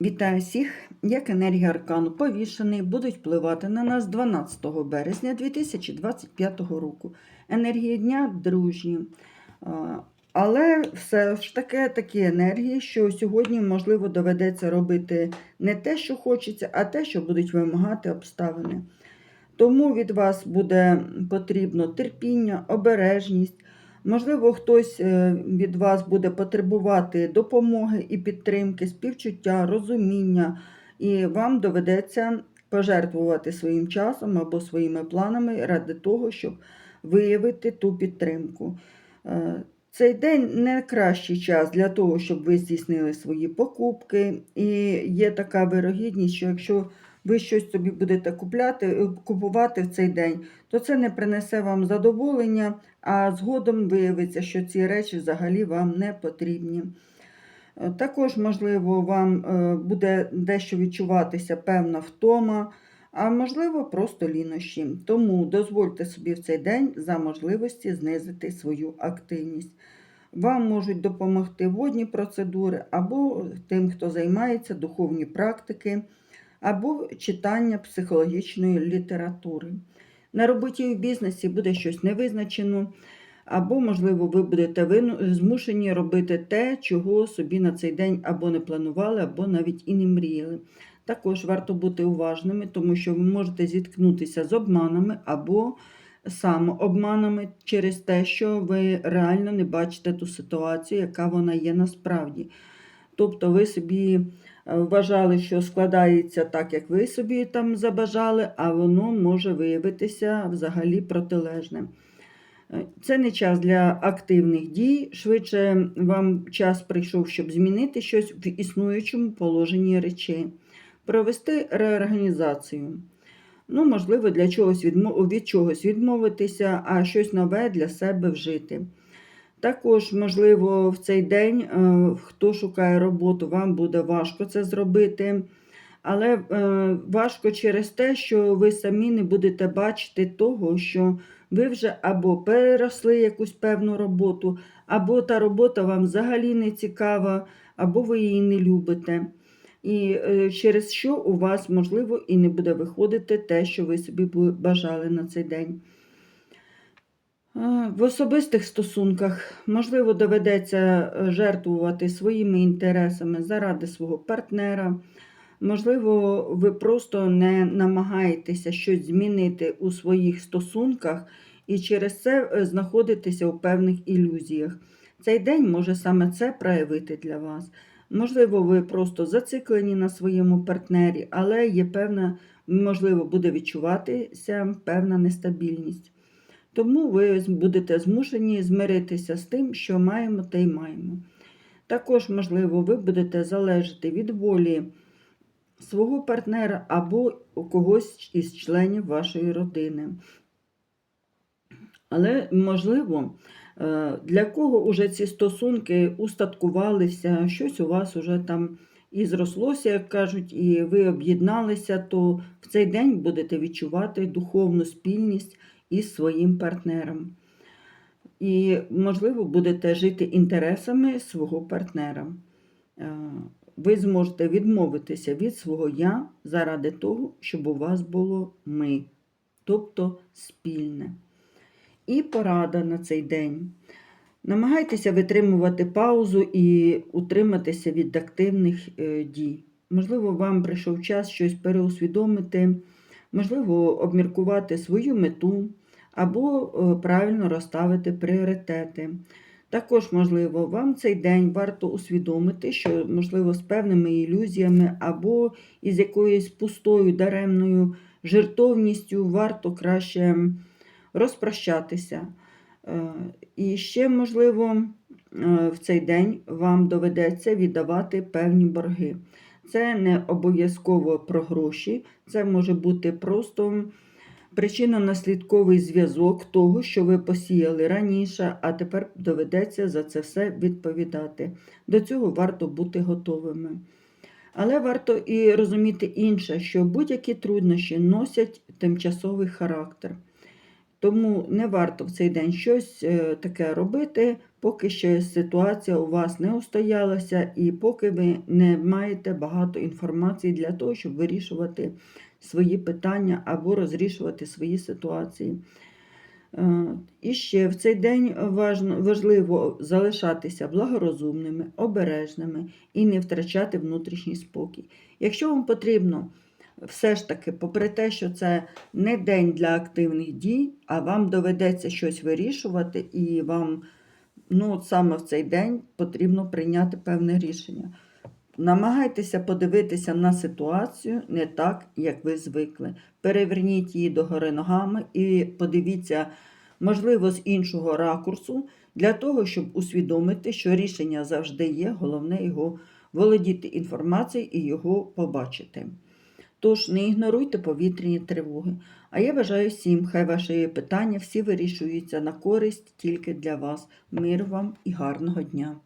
Вітаю всіх! Як енергія аркану повішений будуть впливати на нас 12 березня 2025 року. Енергії дня дружні. Але все ж таки такі енергії, що сьогодні, можливо, доведеться робити не те, що хочеться, а те, що будуть вимагати обставини. Тому від вас буде потрібно терпіння, обережність. Можливо, хтось е, від вас буде потребувати допомоги і підтримки, співчуття, розуміння, і вам доведеться пожертвувати своїм часом або своїми планами ради того, щоб виявити ту підтримку. Е, Цей день не кращий час для того, щоб ви здійснили свої покупки, і є така вирогідність, що якщо ви щось собі будете купляти, е, купувати в цей день, то це не принесе вам задоволення, а згодом виявиться, що ці речі взагалі вам не потрібні. Е, Також, можливо, вам е, буде дещо відчуватися певна втома, а можливо, просто лінощі. Тому дозвольте собі в цей день за можливості знизити свою активність. Вам можуть допомогти водні процедури, або тим, хто займається духовні практики, або читання психологічної літератури. На роботі в бізнесі буде щось невизначено, або, можливо, ви будете змушені робити те, чого собі на цей день або не планували, або навіть і не мріяли. Також варто бути уважними, тому що ви можете зіткнутися з обманами або самообманами через те, що ви реально не бачите ту ситуацію, яка вона є насправді. Тобто ви собі е, вважали, що складається так, як ви собі там забажали, а воно може виявитися взагалі протилежне. Е, Це не час для активних дій. Швидше вам час прийшов, щоб змінити щось в існуючому положенні речей, провести реорганізацію. Ну, можливо, для чогось від чогось відмовитися, а щось нове для себе вжити. Також, можливо, в цей день, е, хто шукає роботу, вам буде важко це зробити. Але е, важко через те, що ви самі не будете бачити того, що ви вже або переросли якусь певну роботу, або та робота вам взагалі не цікава, або ви її не любите. І е, через що у вас, можливо, і не буде виходити те, що ви собі бажали на цей день. Е, В особистих стосунках, можливо, доведеться е, жертвувати своїми інтересами заради свого партнера. Можливо, ви просто не намагаєтеся щось змінити у своїх стосунках і через це е, знаходитеся у певних ілюзіях. Цей день може саме це проявити для вас. Можливо, ви просто зациклені на своєму партнері, але є певна, можливо, буде відчуватися певна нестабільність. Тому ви будете змушені змиритися з тим, що маємо, те й маємо. Також, можливо, ви будете залежати від волі свого партнера або когось із членів вашої родини. Але, можливо, е, для кого уже ці стосунки устаткувалися, щось у вас уже там і зрослося, як кажуть, і ви об'єдналися, то в цей день будете відчувати духовну спільність із своїм партнером. І, можливо, будете жити інтересами свого партнера. Е, Ви зможете відмовитися від свого я заради того, щоб у вас було ми, тобто спільне. І порада на цей день. Намагайтеся витримувати паузу і утриматися від активних е, дій. Можливо, вам прийшов час щось переусвідомити, можливо, обміркувати свою мету або е, правильно розставити пріоритети. Також, можливо, вам цей день варто усвідомити, що, можливо, з певними ілюзіями або із якоюсь пустою даремною жертовністю варто краще розпрощатися. Е, І ще, можливо, е, в цей день вам доведеться віддавати певні борги. Це не обов'язково про гроші, це може бути просто причинно-наслідковий зв'язок того, що ви посіяли раніше, а тепер доведеться за це все відповідати. До цього варто бути готовими. Але варто і розуміти інше, що будь-які труднощі носять тимчасовий характер. Тому не варто в цей день щось е, таке робити, поки ще ситуація у вас не устоялася, і поки ви не маєте багато інформації для того, щоб вирішувати свої питання або розрішувати свої ситуації. Е, І ще в цей день важливо залишатися благорозумними, обережними і не втрачати внутрішній спокій. Якщо вам потрібно, все ж таки, попри те, що це не день для активних дій, а вам доведеться щось вирішувати, і вам ну, от саме в цей день потрібно прийняти певне рішення. Намагайтеся подивитися на ситуацію не так, як ви звикли. Переверніть її догори ногами і подивіться, можливо, з іншого ракурсу, для того, щоб усвідомити, що рішення завжди є, головне його володіти інформацією і його побачити. Тож не ігноруйте повітряні тривоги. А я бажаю всім, хай ваші питання всі вирішуються на користь тільки для вас. Мир вам і гарного дня!